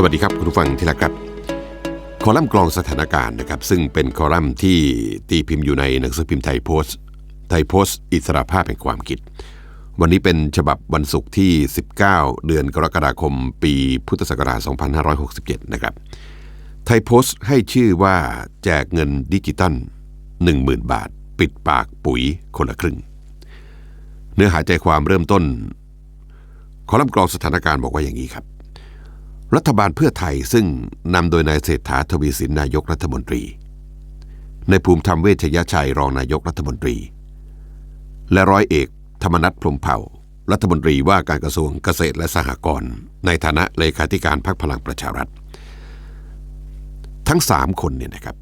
สวัสดีครับคุณผู้ฟังที่รักครับ คอลัมน์กรองสถานการณ์นะครับซึ่งเป็นคอลัมน์ที่ตีพิมพ์อยู่ในหนังสือพิมพ์ไทยโพสต์ ไทยโพสต์ อิสระภาพแห่งความคิด วันนี้เป็นฉบับวันศุกร์ที่ 19 เดือนกรกฎาคม ปีพุทธศักราช 2567 นะครับ ไทยโพสต์ให้ชื่อว่าแจกเงินดิจิตัล10,000 บาท ปิดปากปุ๋ยคนละครึ่ง เนื้อหาใจความเริ่มต้น คอลัมน์กรองสถานการณ์บอกว่าอย่างนี้ครับ รัฐบาลเพื่อไทยซึ่งนำโดยนายเศรษฐาทวีสินนายกรัฐมนตรี ในภูมิธรรมเวชยชัยรองนายกรัฐมนตรี และร้อยเอกธรรมนัฐพรมเผ่า รัฐมนตรีว่าการกระทรวงเกษตรและสหกรณ์ในฐานะเลขาธิการพรรคพลังประชารัฐ ทั้งสามคนเนี่ยนะครับ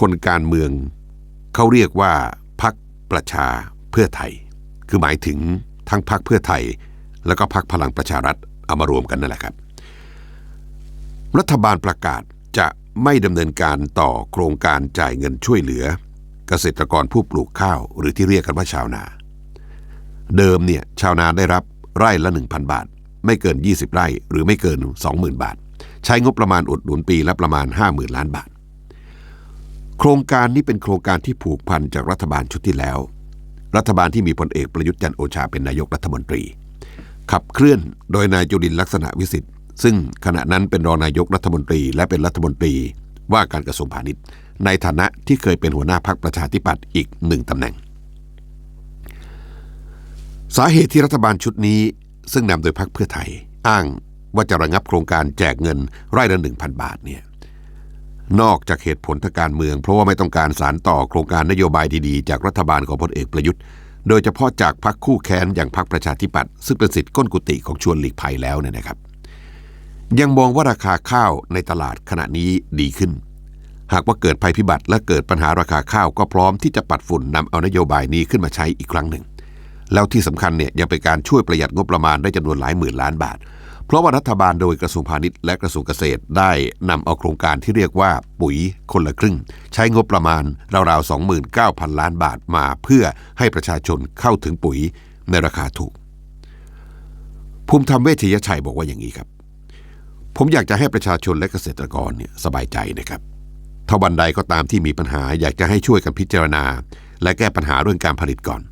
คนการเมืองเขาเรียกว่าพรรคประชาเพื่อไทย คือหมายถึงทั้งพรรคเพื่อไทย แล้วก็พรรคพลังประชารัฐเอามารวมกันนั่นแหละครับ รัฐบาลประกาศจะไม่ดำเนินการต่อโครงการจ่ายเงินช่วยเหลือ เกษตรกรผู้ปลูกข้าวหรือที่เรียกกันว่าชาวนา เดิมเนี่ยชาวนาได้รับไร่ละ 1,000 บาท ไม่เกิน 20 ไร่หรือไม่เกิน 20,000 บาท ใช้งบประมาณอุดหนุนปีละประมาณ 50,000 ล้านบาท โครงการนี้เป็นโครงการที่ผูกพันจากรัฐบาลชุดที่แล้ว รัฐบาลที่มีพลเอกประยุทธ์จันโอชาเป็นนายกรัฐมนตรี ขับเคลื่อนโดยนายจุลินลักษณะวิสิทธิ์ ซึ่งขณะนั้นเป็นรองนายกรัฐมนตรี และเป็นรัฐมนตรีว่าการกระทรวงพาณิชย์ ในฐานะที่เคยเป็นหัวหน้าพรรคประชาธิปัตย์อีกหนึ่งตำแหน่ง สาเหตุที่รัฐบาลชุดนี้ ซึ่งนำโดยพรรคเพื่อไทย อ้างว่าจะระงับโครงการแจกเงินไร่ละหนึ่งพันบาทเนี่ยนอกจากเหตุผลทางการเมือง เพราะว่าไม่ต้องการสารต่อโครงการนโยบายดีๆ จากรัฐบาลของพลเอกประยุทธ์ โดยเฉพาะจากพรรคคู่แค้นอย่างพรรคประชาธิปัตย์ซึ่งเป็นสิทธิ์ก้นกุฏิของชวนหลีกภัยแล้วเนี่ยนะครับ ยังมองว่าราคาข้าวในตลาดขณะนี้ดีขึ้น หากว่าเกิดภัยพิบัติและเกิดปัญหาราคาข้าวก็พร้อมที่จะปัดฝุ่นนำเอานโยบายนี้ขึ้นมาใช้อีกครั้งหนึ่ง แล้วที่สำคัญเนี่ยยังเป็นการช่วยประหยัดงบประมาณได้จำนวนหลายหมื่นล้านบาท เพราะว่ารัฐบาลโดยกระทรวงพาณิชย์และกระทรวงเกษตรได้นำเอาโครงการที่เรียกว่าปุ๋ยคนละครึ่ง ใช้งบประมาณราวๆ29,000 ล้านบาทมาเพื่อให้ประชาชนเข้าถึงปุ๋ยในราคาถูก ภูมิธรรมเวชยชัยบอกว่าอย่างนี้ครับ ผมอยากจะให้ประชาชนและเกษตรกรเนี่ยสบายใจนะครับถ้าวันใดก็ตามที่มีปัญหาอยากจะให้ช่วยกันพิจารณา และแก้ปัญหาเรื่องการผลิตก่อน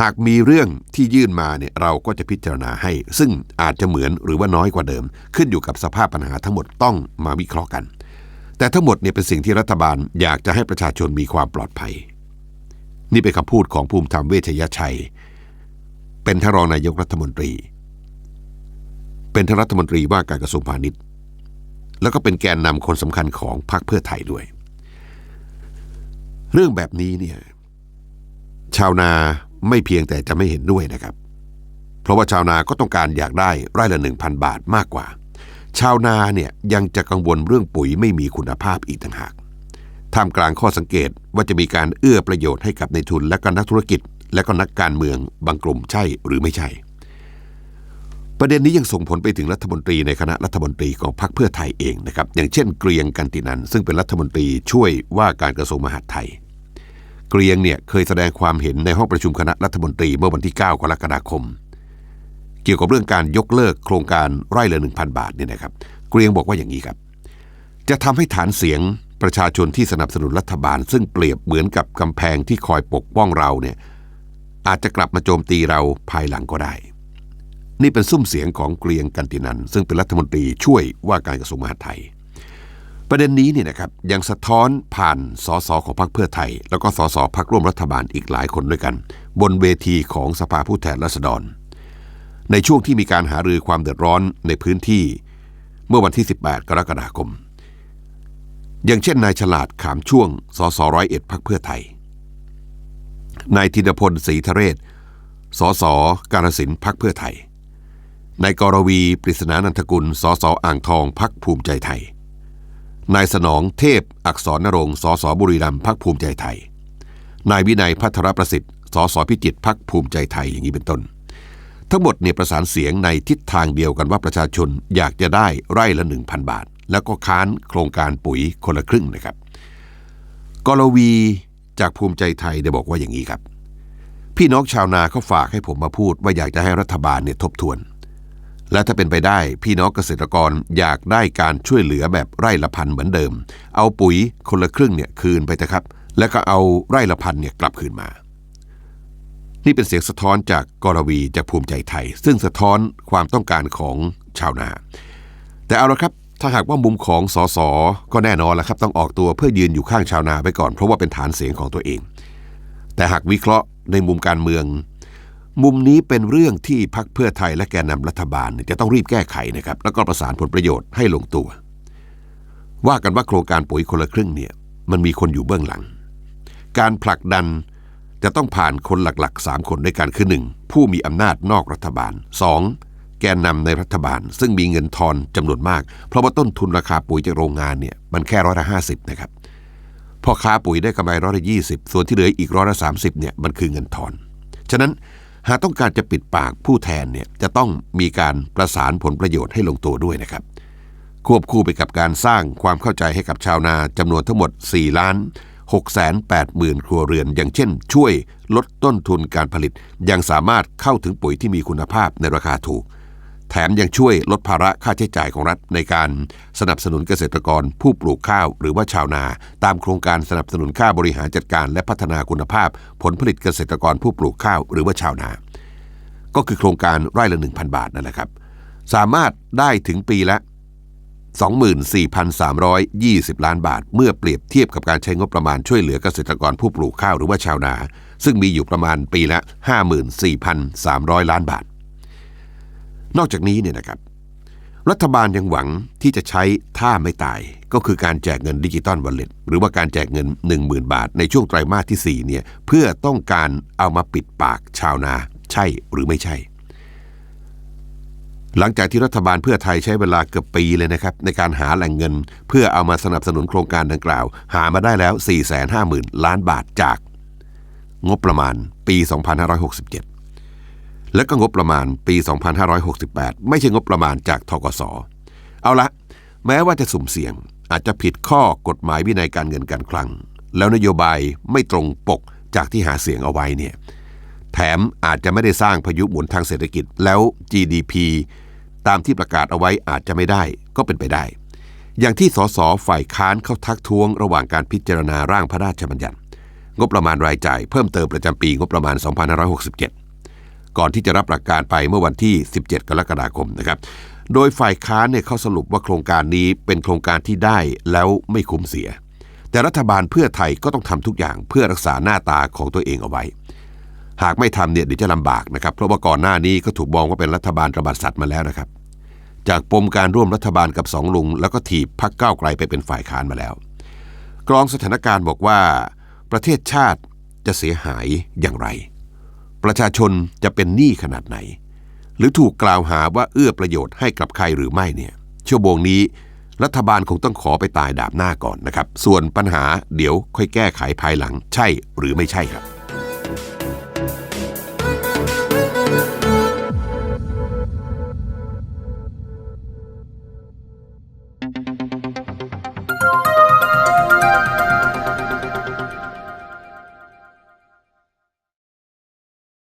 หากมีเรื่องที่ยื่นมาเนี่ยเราก็จะพิจารณาให้ ซึ่งอาจจะเหมือนหรือว่าน้อยกว่าเดิม ขึ้นอยู่กับสภาพปัญหาทั้งหมดต้องมาวิเคราะห์กัน แต่ทั้งหมดเนี่ยเป็นสิ่งที่รัฐบาลอยากจะให้ประชาชนมีความปลอดภัย นี่เป็นคำพูดของภูมิธรรมเวชยชัย เป็นทานรองนายกรัฐมนตรี เป็นทรัฐมนตรีว่าการกระทรวงพาณิชย์ แล้วก็เป็นแกนนำคนสำคัญของพรรคเพื่อไทยด้วย เรื่องแบบนี้เนี่ยชาวนาไม่เพียงแต่จะไม่เห็นด้วยนะครับ เพราะว่าชาวนาก็ต้องการอยากได้ไร่ละหนึ่งพันบาทมากกว่า ชาวนาเนี่ยยังจะกังวลเรื่องปุ๋ยไม่มีคุณภาพอีกต่างหากท่ามกลางข้อสังเกตว่าจะมีการเอื้อประโยชน์ให้กับในทุนและก็นักธุรกิจ และก็นักการเมืองบางกลุ่มใช่หรือไม่ใช่ ประเด็นนี้ยังส่งผลไปถึงรัฐมนตรีในคณะรัฐมนตรีของพรรคเพื่อไทยเองนะครับ อย่างเช่นเกรียงกันตินันซึ่งเป็นรัฐมนตรีช่วยว่าการกระทรวงมหาดไทย เกรียงเนี่ยเคยแสดงความเห็นในห้องประชุมคณะรัฐมนตรีเมื่อวันที่ 9 กรกฎาคม เกี่ยวกับเรื่องการยกเลิกโครงการไร่ละ1,000 บาทเนี่ยนะครับ เกรียงบอกว่าอย่างนี้ครับ จะทำให้ฐานเสียงประชาชนที่สนับสนุนรัฐบาล ซึ่งเปรียบเหมือนกับกำแพงที่คอยปกป้องเราเนี่ยอาจจะกลับมาโจมตีเราภายหลังก็ได้ นี่เป็นซุ้มเสียงของเกรียงกันตินัน ซึ่งเป็นรัฐมนตรีช่วยว่าการกระทรวงมหาดไทย ประเด็นนี้เนี่ยนะครับยังสะท้อนผ่านสสของพรรคเพื่อไทย แล้วก็สสพรรคร่วมรัฐบาลอีกหลายคนด้วยกัน บนเวทีของสภาผู้แทนราษฎร ในช่วงที่มีการหารือความเดือดร้อนในพื้นที่เมื่อวันที่ 18 กรกฎาคม อย่างเช่นนายฉลาดขามช่วงสสร้อยเอ็ดพรรคเพื่อไทย นายธินพลศรีทะเรศสสการสินพรรคเพื่อไทย นายกรวี ปริศนานันทกุล สสอ่างทองพักภูมิใจไทย นายสนองเทพ อักษรนรงค์สสบุรีรัมย์พักภูมิใจไทย นายวินัยพัทรประสิทธิ์ สสพิจิตรพักภูมิใจไทยอย่างนี้เป็นต้น ทั้งหมดเนี่ยประสานเสียงในทิศทางเดียวกันว่าประชาชนอยากจะได้ไร่ละ 1,000 บาท แล้วก็ค้านโครงการปุ๋ยคนละครึ่งนะครับ กรวีจากภูมิใจไทยได้บอกว่าอย่างนี้ครับ พี่น้องชาวนาเขาฝากให้ผมมาพูดว่าอยากจะให้รัฐบาลเนี่ยทบทวน และถ้าเป็นไปได้พี่น้องเกษตรกรอยากได้การช่วยเหลือแบบไร่ละพันเหมือนเดิม เอาปุ๋ยคนละครึ่งเนี่ยคืนไปนะครับ แล้วก็เอาไร่ละพันเนี่ยกลับคืนมา นี่เป็นเสียงสะท้อนจากกรวีจากภูมิใจไทย ซึ่งสะท้อนความต้องการของชาวนา แต่เอาละครับถ้าหากว่ามุมของสสก็แน่นอนล้วครับ ต้องออกตัวเพื่อยืนอยู่ข้างชาวนาไปก่อน เพราะว่าเป็นฐานเสียงของตัวเอง แต่หากวิเคราะห์ในมุมการเมือง มุมนี้เป็นเรื่องที่พักเพื่อไทยและแกนนำรัฐบาลจะต้องรีบแก้ไขนะครับ แล้วก็ประสานผลประโยชน์ให้ลงตัว ว่ากันว่าโครงการปุ๋ยคนละครึ่งเนี่ยมันมีคนอยู่เบื้องหลัง การผลักดันจะต้องผ่านคนหลักๆ 3 คนด้วยกันคือ 1. ผู้มีอำนาจนอกรัฐบาล 2. แกนนำในรัฐบาล ซึ่งมีเงินทอนจำนวนมาก เพราะว่าต้นทุนราคาปุ๋ยจากโรงงานเนี่ยมันแค่ร้อยละห้าสิบนะครับพ่อค้าปุ๋ยได้กำไรร้อยละยี่สิบส่วนที่เหลืออีกร้อยละสามสิบเนี่ยมันคือเงินทอน ฉะนั้น หากต้องการจะปิดปากผู้แทนเนี่ยจะต้องมีการประสานผลประโยชน์ให้ลงตัวด้วยนะครับ ควบคู่ไปกับการสร้างความเข้าใจให้กับชาวนาจำนวนทั้งหมด 4 ล้าน6 8 0 0 0 ครัวเรือน อย่างเช่น ช่วยลดต้นทุนการผลิต ยังสามารถเข้าถึงปุ๋ยที่มีคุณภาพในราคาถูก แถมยังช่วยลดภาระค่าใช้จ่ายของรัฐในการสนับสนุนเกษตรกรผู้ปลูกข้าว หรือว่าชาวนา ตามโครงการสนับสนุนค่าบริหารจัดการ และพัฒนาคุณภาพ ผลผลิตเกษตรกรผู้ปลูกข้าว หรือว่าชาวนา ก็คือโครงการไร่ละ 1,000 บาทนั่นแหละครับ สามารถได้ถึงปีละ 24,320 ล้านบาท เมื่อเปรียบเทียบกับการใช้งบประมาณช่วยเหลือเกษตรกรผู้ปลูกข้าวหรือว่าชาวนา ซึ่งมีอยู่ประมาณปีละ 54,300 ล้านบาท นอกจากนี้เนี่ยนะครับ รัฐบาลยังหวังที่จะใช้ท่าไม่ตาย ก็คือการแจกเงินดิจิตอลวอลเล็ตหรือว่าการแจกเงิน 10,000 บาท ในช่วงไตรมาสที่4เนี่ยเพื่อต้องการเอามาปิดปากชาวนา ใช่หรือไม่ใช่ หลังจากที่รัฐบาลเพื่อไทยใช้เวลาเกือบปีเลยนะครับ ในการหาแหล่งเงิน เพื่อเอามาสนับสนุนโครงการดังกล่าว หามาได้แล้ว 450,000 ล้านบาทจาก งบประมาณปี 2567 และก็งบประมาณปี 2568 ไม่ใช่งบประมาณจากทกสเอาละ แม้ว่าจะสุ่มเสี่ยงอาจจะผิดข้อกฎหมายวินัยการเงินการคลัง แล้วนโยบายไม่ตรงปกจากที่หาเสียงเอาไว้เนี่ยแถมอาจจะไม่ได้สร้างพายุหมุนทางเศรษฐกิจแล้ว GDP ตามที่ประกาศเอาไว้อาจจะไม่ได้ก็เป็นไปได้ อย่างที่สสฝ่ายค้านเข้าทักท้วงระหว่างการพิจารณาร่างพระราชบัญญัติ งบประมาณรายจ่ายเพิ่มเติมประจำปีงบประมาณ 2567 ก่อนที่จะรับหลักการไปเมื่อวันที่ 17 กรกฎาคมนะครับ โดยฝ่ายค้านเนี่ยเขาสรุปว่าโครงการนี้เป็นโครงการที่ได้แล้วไม่คุ้มเสีย แต่รัฐบาลเพื่อไทยก็ต้องทำทุกอย่างเพื่อรักษาหน้าตาของตัวเองเอาไว้ หากไม่ทำเนี่ยเดี๋ยวจะลำบากนะครับ เพราะว่าก่อนหน้านี้ก็ถูกมองว่าเป็นรัฐบาลระบาดสัตว์มาแล้วนะครับ จากปมการร่วมรัฐบาลกับสองลุง แล้วก็ถีบพักก้าวไกลไปเป็นฝ่ายค้านมาแล้ว กรองสถานการณ์บอกว่า ประเทศชาติจะเสียหายอย่างไร ประชาชนจะเป็นหนี้ขนาดไหน หรือถูกกล่าวหาว่าเอื้อประโยชน์ให้กับใครหรือไม่เนี่ยชั่วโมงนี้ รัฐบาลคงต้องขอไปตายดาบหน้าก่อนนะครับ ส่วนปัญหาเดี๋ยวค่อยแก้ไขภายหลังใช่หรือไม่ใช่ครับ